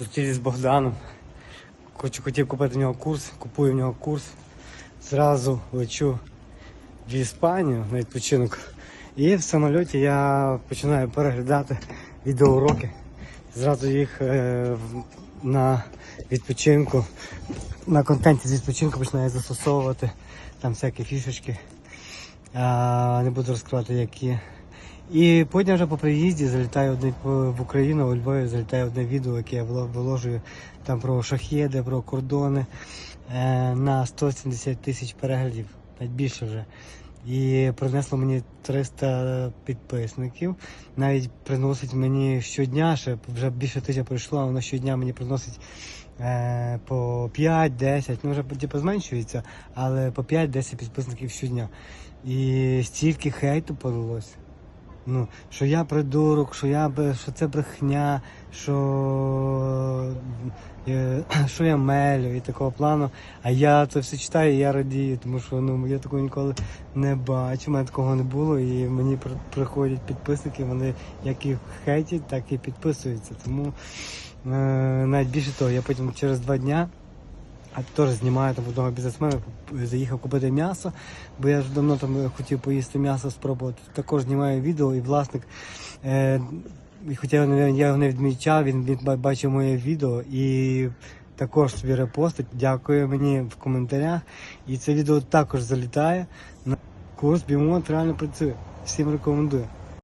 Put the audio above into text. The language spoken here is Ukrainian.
Зустрілись з Богданом. Хочу, хотів купити в нього курс, купую в нього курс. Зразу лечу в Іспанію на відпочинок. І в самольоті я починаю переглядати відеоуроки. Зразу їх е, на відпочинку, на контенті з відпочинку починаю застосовувати. Там всякі фішечки. А, не буду розкривати які. І потім вже по приїзді залітаю одне в Україну, у Львові залітає одне відео, яке я виложую там про шахеди, про кордони е, на 170 тисяч переглядів, навіть більше вже. І принесло мені 300 підписників. Навіть приносить мені щодня, ще вже більше тижня пройшло, воно щодня мені приносить е, по 5-10, ну вже типу, зменшується, але по 5-10 підписників щодня. І стільки хейту подалося. Ну, що я придурок, що я що це брехня, що, е, що я мелю і такого плану. А я це все читаю і я радію, тому що ну, я такого ніколи не бачу, мене такого не було. І мені при- приходять підписники, вони як і хейтять, так і підписуються. Тому е, навіть більше того, я потім через два дня. А теж знімаю там одного бізнесмена, заїхав купити м'ясо, бо я ж давно там хотів поїсти м'ясо спробувати. Також знімаю відео і власник, е, і хоча я його не відмічав, він, він бачив моє відео і також собі репостить, дякує мені в коментарях. І це відео також залітає. На курс Бімонт реально працює. Всім рекомендую.